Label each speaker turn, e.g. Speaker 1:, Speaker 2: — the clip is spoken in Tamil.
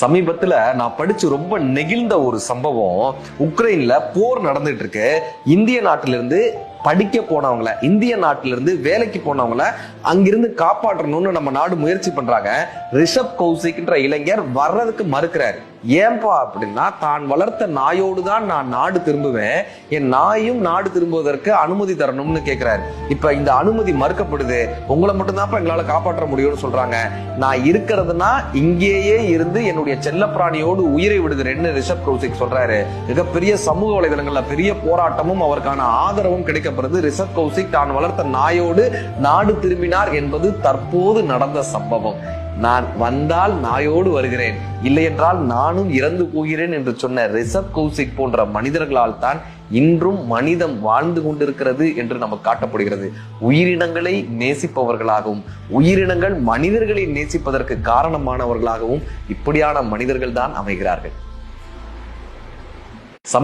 Speaker 1: சமீபத்துல நான் படிச்சு ரொம்ப நெகிழ்ந்த ஒரு சம்பவம் உக்ரைன்ல போர் நடந்துட்டு இருக்கு. இந்திய நாட்டிலிருந்து படிக்க போனவங்கள இந்திய நாட்டிலிருந்து வேலைக்கு போனவங்கள அங்கிருந்து காப்பாற்றணும்னு நம்ம நாடு முயற்சி பண்றாங்க. ரிஷப் கௌசிக்ன்ற இளைஞர் வர்றதுக்கு மறுக்கிறாரு. ஏன்பா அப்படின்னா தான் வளர்த்த நாயோடு தான் நான் நாடு திரும்புவேன். என் நாயும் நாடு திரும்புவதற்கு அனுமதி தரணும்னு கேட்கிறாரு இப்ப இந்த அனுமதி மறுக்கப்படுது. உங்களை மட்டும்தான் எங்களால காப்பாற்ற முடியும்னு சொல்றாங்க. நான் இருக்கிறதுனா இங்கேயே இருந்து என்னுடைய செல்லப்பிராணியோடு உயிரை விடுகிறேன்னு ரிஷப் கௌசிக் சொல்றாரு. மிகப்பெரிய சமூக வலைதளங்கள்ல பெரிய போராட்டமும் அவருக்கான ஆதரவும் கிடைக்கப்படுது ரிஷப் கௌசிக் தான் வளர்த்த நாயோடு நாடு திரும்பினார் என்பது தற்போது நடந்த சம்பவம். நான் வந்தால் நாயோடு வருகிறேன். இல்லை என்றால் நானும் இறந்து போகிறேன் என்று சொன்ன ரிஷப் கௌசிக் போன்ற மனிதர்களால் தான் இன்றும் மனிதம் வாழ்ந்து கொண்டிருக்கிறது என்று நமக்கு காட்டப்படுகிறது. உயிரினங்களை நேசிப்பவர்களாகவும் உயிரினங்கள் மனிதர்களை நேசிப்பதற்கு காரணமானவர்களாகவும் இப்படியான மனிதர்கள் தான் அமைகிறார்கள்.